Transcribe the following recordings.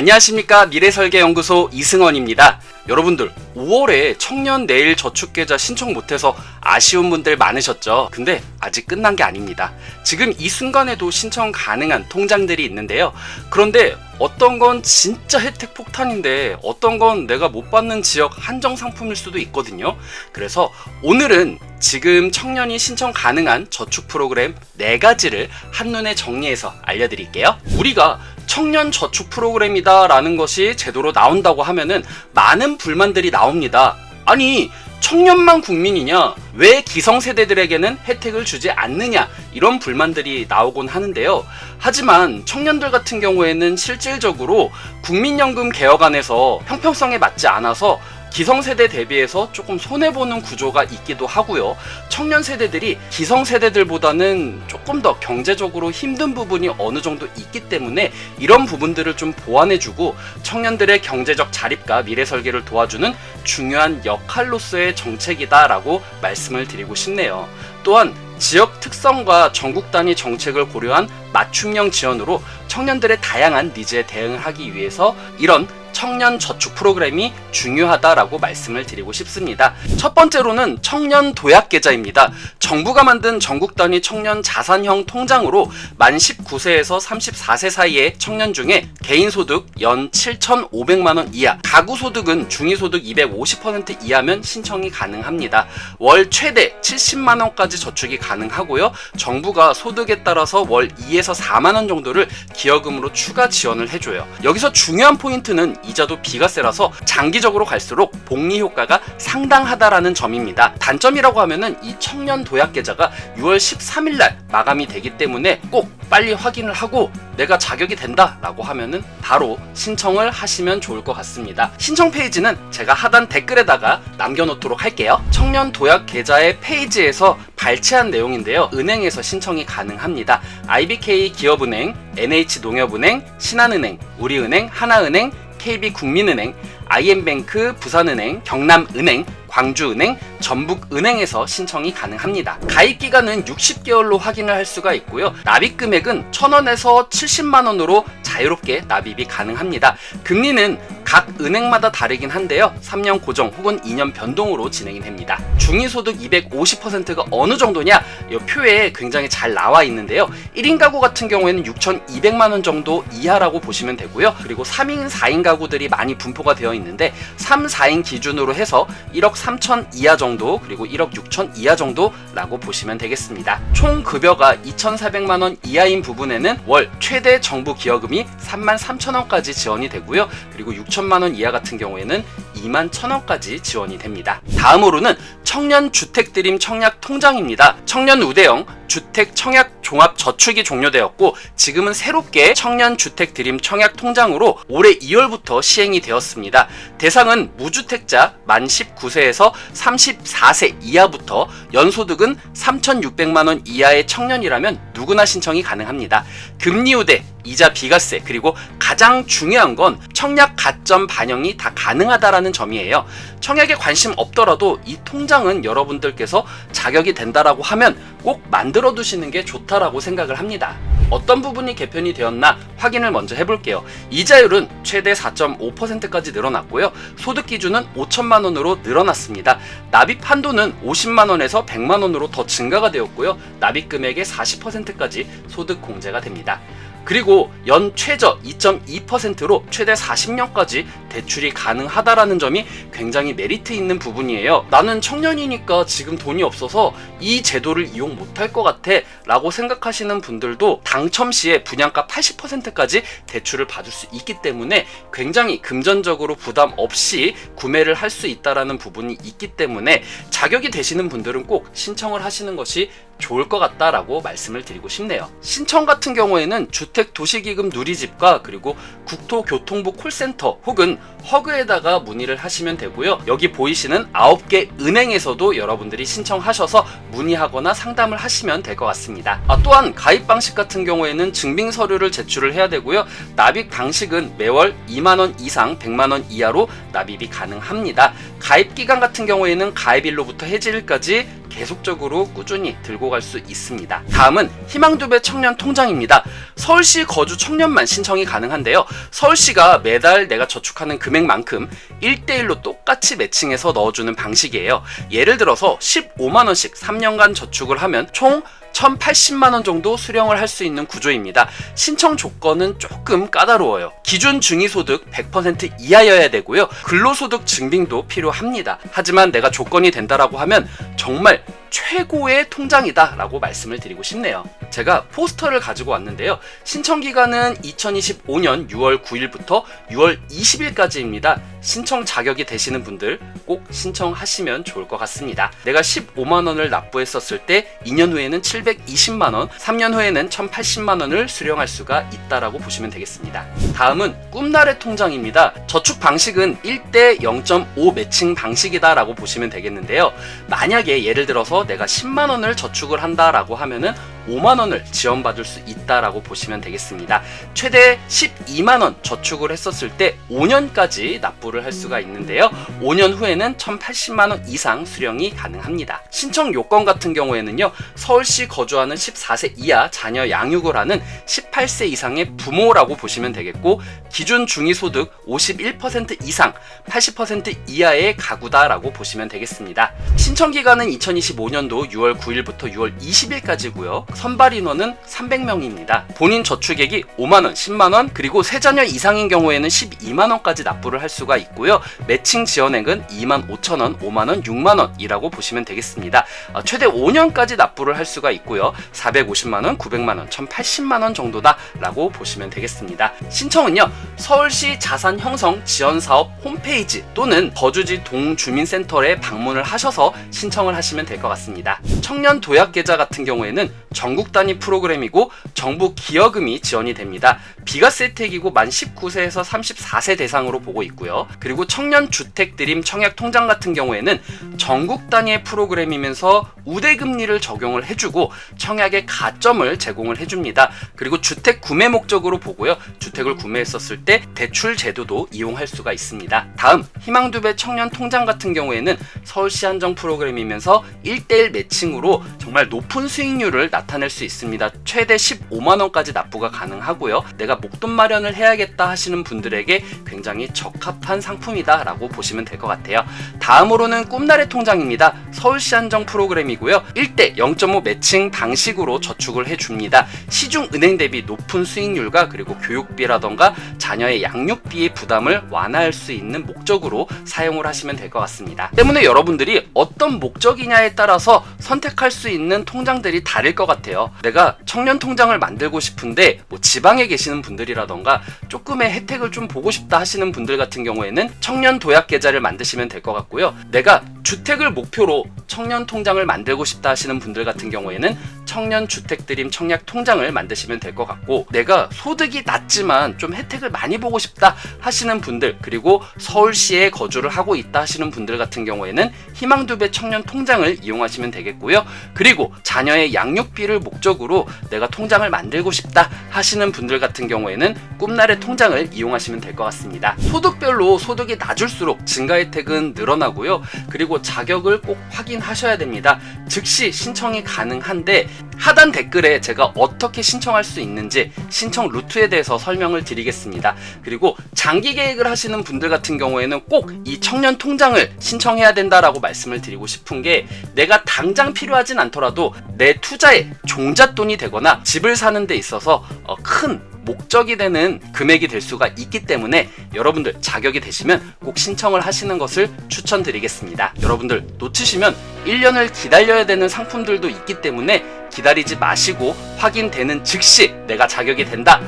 안녕하십니까 미래설계연구소 이승원입니다. 여러분들 5월에 청년 내일 저축계좌 신청 못해서 아쉬운 분들 많으셨죠? 근데 아직 끝난 게 아닙니다. 지금 이 순간에도 신청 가능한 통장들이 있는데요. 그런데 어떤 건 진짜 혜택 폭탄인데 어떤 건 내가 못 받는 지역 한정 상품일 수도 있거든요. 그래서 오늘은 지금 청년이 신청 가능한 저축 프로그램 4가지를 한눈에 정리해서 알려드릴게요. 우리가 청년 저축 프로그램이다라는 것이 제도로 나온다고 하면은 많은 불만들이 나옵니다. 아니, 청년만 국민이냐? 왜 기성세대들에게는 혜택을 주지 않느냐? 이런 불만들이 나오곤 하는데요. 하지만 청년들 같은 경우에는 실질적으로 국민연금 개혁안에서 형평성에 맞지 않아서 기성세대 대비해서 조금 손해보는 구조가 있기도 하고요. 청년 세대들이 기성세대들보다는 조금 더 경제적으로 힘든 부분이 어느 정도 있기 때문에 이런 부분들을 좀 보완해주고 청년들의 경제적 자립과 미래 설계를 도와주는 중요한 역할로서의 정책이다라고 말씀을 드리고 싶네요. 또한 지역 특성과 전국 단위 정책을 고려한 맞춤형 지원으로 청년들의 다양한 니즈에 대응을 하기 위해서 이런 청년 저축 프로그램이 중요하다라고 말씀을 드리고 싶습니다. 첫 번째로는 청년 도약 계좌입니다. 정부가 만든 전국 단위 청년 자산형 통장으로 만 19세에서 34세 사이의 청년 중에 개인 소득 연 7,500만 원 이하, 가구 소득은 중위 소득 250% 이하면 신청이 가능합니다. 월 최대 70만 원까지 저축이 가능하고요. 정부가 소득에 따라서 월 2에서 4만 원 정도를 기여금으로 추가 지원을 해줘요. 여기서 중요한 포인트는 이자도 비과세라서 장기적으로 갈수록 복리 효과가 상당하다라는 점입니다. 단점이라고 하면은 이 청년 도약 계좌가 6월 13일 날 마감이 되기 때문에 꼭 빨리 확인을 하고 내가 자격이 된다라고 하면은 바로 신청을 하시면 좋을 것 같습니다. 신청 페이지는 제가 하단 댓글에다가 남겨놓도록 할게요. 청년 도약 계좌의 페이지에서 발췌한 내용인데요. 은행에서 신청이 가능합니다. IBK 기업은행, NH농협은행, 신한은행, 우리은행, 하나은행, KB국민은행, IM뱅크 부산은행, 경남은행, 광주은행, 전북은행에서 신청이 가능합니다. 가입 기간은 60개월로 확인을 할 수가 있고요. 납입 금액은 1,000원에서 70만 원으로 자유롭게 납입이 가능합니다. 금리는 각 은행마다 다르긴 한데요. 3년 고정 혹은 2년 변동으로 진행이 됩니다. 중위소득 250%가 어느 정도냐? 이 표에 굉장히 잘 나와 있는데요. 1인 가구 같은 경우에는 6,200만 원 정도 이하라고 보시면 되고요. 그리고 3인, 4인 가구들이 많이 분포가 되어 있는데 3, 4인 기준으로 해서 1억 3천 이하 정도 그리고 1억 6천 이하 정도라고 보시면 되겠습니다. 총 급여가 2,400만 원 이하인 부분에는 월 최대 정부 기여금이 3만 3천 원까지 지원이 되고요. 그리고 6천만 원 이하 같은 경우에는 2만 1천 원까지 지원이 됩니다. 다음으로는 청년 주택 드림 청약 통장입니다. 청년 우대형 주택 청약 종합 저축이 종료되었고 지금은 새롭게 청년 주택 드림 청약 통장으로 올해 2월부터 시행이 되었습니다. 대상은 무주택자 만 19세에서 34세 이하부터 연소득은 3,600만 원 이하의 청년이라면 누구나 신청이 가능합니다. 금리 우대 이자 비과세 그리고 가장 중요한 건 청약 가점 반영이 다 가능하다라는 점이에요. 청약에 관심 없더라도 이 통장은 여러분들께서 자격이 된다라고 하면 꼭 만들어 두시는 게 좋다라고 생각을 합니다. 어떤 부분이 개편이 되었나 확인을 먼저 해볼게요. 이자율은 최대 4.5%까지 늘어났고요. 소득 기준은 5천만 원으로 늘어났습니다. 납입 한도는 50만 원에서 100만 원으로 더 증가가 되었고요. 납입 금액의 40%까지 소득 공제가 됩니다. 그리고 연 최저 2.2%로 최대 40년까지 대출이 가능하다라는 점이 굉장히 메리트 있는 부분이에요. 나는 청년이니까 지금 돈이 없어서 이 제도를 이용 못할 것 같아 라고 생각하시는 분들도 당첨 시에 분양가 80%까지 대출을 받을 수 있기 때문에 굉장히 금전적으로 부담 없이 구매를 할 수 있다라는 부분이 있기 때문에 자격이 되시는 분들은 꼭 신청을 하시는 것이 좋을 것 같다라고 말씀을 드리고 싶네요. 신청 같은 경우에는 주택 도시기금 누리집과 그리고 국토교통부 콜센터 혹은 허그에다가 문의를 하시면 되고요. 여기 보이시는 9개 은행에서도 여러분들이 신청하셔서 문의하거나 상담을 하시면 될 것 같습니다. 아, 또한 가입 방식 같은 경우에는 증빙 서류를 제출을 해야 되고요. 납입 방식은 매월 2만 원 이상 100만 원 이하로 납입이 가능합니다. 가입 기간 같은 경우에는 가입일로부터 해지일까지 계속적으로 꾸준히 들고 갈 수 있습니다. 다음은 희망두배 청년 통장입니다. 서울시 거주 청년만 신청이 가능한데요. 서울시가 매달 내가 저축하는 금액만큼 1대1로 똑같이 매칭해서 넣어주는 방식이에요. 예를 들어서 15만원씩 3년간 저축을 하면 총 1080만 원 정도 수령을 할 수 있는 구조입니다. 신청 조건은 조금 까다로워요. 기준 중위소득 100% 이하여야 되고요. 근로소득 증빙도 필요합니다. 하지만 내가 조건이 된다라고 하면 정말 최고의 통장이다라고 말씀을 드리고 싶네요. 제가 포스터를 가지고 왔는데요. 신청 기간은 2025년 6월 9일부터 6월 20일까지입니다. 신청 자격이 되시는 분들 꼭 신청하시면 좋을 것 같습니다. 내가 15만 원을 납부했었을 때 2년 후에는 720만 원, 3년 후에는 1,080만 원을 수령할 수가 있다라고 보시면 되겠습니다. 다음은 꿈나래 통장입니다. 저축 방식은 1대 0.5 매칭 방식이다라고 보시면 되겠는데요. 만약에 예를 들어서 내가 10만 원을 저축을 한다라고 하면은 5만 원을 지원받을 수 있다라고 보시면 되겠습니다. 최대 12만 원 저축을 했었을 때 5년까지 납부를 할 수가 있는데요. 5년 후에는 1,080만 원 이상 수령이 가능합니다. 신청 요건 같은 경우에는요. 서울시 거주하는 14세 이하 자녀 양육을 하는 18세 이상의 부모라고 보시면 되겠고 기준 중위소득 51% 이상 80% 이하의 가구다라고 보시면 되겠습니다. 신청 기간은 2025년도 6월 9일부터 6월 20일까지고요. 선발 인원은 300명입니다. 본인 저축액이 5만원, 10만원, 그리고 세 자녀 이상인 경우에는 12만원 까지 납부를 할 수가 있고요. 매칭 지원액은 2만 5천원, 5만원, 6만원이라고 보시면 되겠습니다. 어, 최대 5년까지 납부를 할 수가 있고요. 450만원, 900만원, 1080만원 정도다라고 보시면 되겠습니다. 신청은요, 서울시 자산 형성 지원 사업 홈페이지 또는 거주지 동주민센터에 방문을 하셔서 신청을 하시면 될 것 같습니다. 청년 도약 계좌 같은 경우에는 전국 단위 프로그램이고 정부 기여금이 지원이 됩니다. 비과세 혜택이고 만 19세에서 34세 대상으로 보고 있고요. 그리고 청년 주택 드림 청약 통장 같은 경우에는 전국 단위의 프로그램이면서 우대 금리를 적용을 해주고 청약의 가점을 제공을 해줍니다. 그리고 주택 구매 목적으로 보고요. 주택을 구매했었을 때 대출 제도도 이용할 수가 있습니다. 다음 희망두배 청년 통장 같은 경우에는 서울시 한정 프로그램이면서 1대1 매칭으로 정말 높은 수익률을 나타낼 수 있습니다. 최대 15만 원까지 납부가 가능하고요. 내가 목돈 마련을 해야겠다 하시는 분들에게 굉장히 적합한 상품이다라고 보시면 될 것 같아요. 다음으로는 꿈나래 통장입니다. 서울시 한정 프로그램이고요. 1대 0.5 매칭 방식으로 저축을 해줍니다. 시중 은행 대비 높은 수익률과 그리고 교육비라던가 자녀의 양육비의 부담을 완화할 수 있는 목적으로 사용을 하시면 될 것 같습니다. 때문에 여러분들이 어떤 목적이냐에 따라서 선택할 수 있는 통장들이 다를 것 같아요. 내가 청년 통장을 만들고 싶은데 뭐 지방에 계시는 분들이라던가 조금의 혜택을 좀 보고 싶다 하시는 분들 같은 경우에는 청년 도약 계좌를 만드시면 될 것 같고요. 내가 주택을 목표로 청년 통장을 만들고 싶다 하시는 분들 같은 경우에는 청년 주택 드림 청약 통장을 만드시면 될 것 같고 내가 소득이 낮지만 좀 혜택을 많이 보고 싶다 하시는 분들 그리고 서울시에 거주를 하고 있다 하시는 분들 같은 경우에는 희망두배 청년 통장을 이용하시면 되겠고요. 그리고 자녀의 양육비를 목적으로 내가 통장을 만들고 싶다 하시는 분들 같은 경우에는 꿈나래 통장을 이용하시면 될 것 같습니다. 소득별로 소득이 낮을수록 증가 혜택은 늘어나고요. 그리고 자격을 꼭 확인하셔야 됩니다. 즉시 신청이 가능한데 하단 댓글에 제가 어떻게 신청할 수 있는지 신청 루트에 대해서 설명을 드리겠습니다. 그리고 장기 계획을 하시는 분들 같은 경우에는 꼭 이 청년 통장을 신청해야 된다라고 말씀을 드리고 싶은 게 내가 당장 필요하진 않더라도 내 투자의 종잣돈이 되거나 집을 사는 데 있어서 어, 큰 목적이 되는 금액이 될 수가 있기 때문에 여러분들 자격이 되시면 꼭 신청을 하시는 것을 추천드리겠습니다. 여러분들 놓치시면 1년을 기다려야 되는 상품들도 있기 때문에 기다리지 마시고 확인되는 즉시 내가 자격이 된다.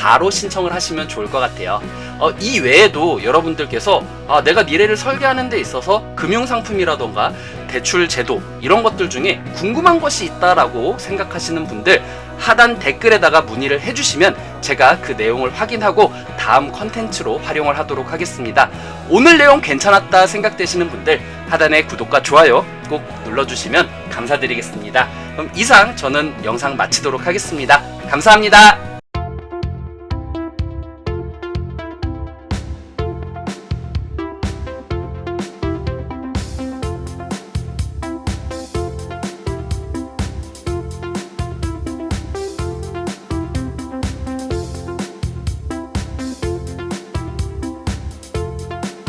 바로 신청을 하시면 좋을 것 같아요. 어, 이 외에도 여러분들께서 아, 내가 미래를 설계하는 데 있어서 금융상품이라던가 대출 제도 이런 것들 중에 궁금한 것이 있다라고 생각하시는 분들 하단 댓글에다가 문의를 해주시면 제가 그 내용을 확인하고 다음 컨텐츠로 활용을 하도록 하겠습니다. 오늘 내용 괜찮았다 생각되시는 분들 하단에 구독과 좋아요 꼭 눌러주시면 감사드리겠습니다. 그럼 이상 저는 영상 마치도록 하겠습니다. 감사합니다.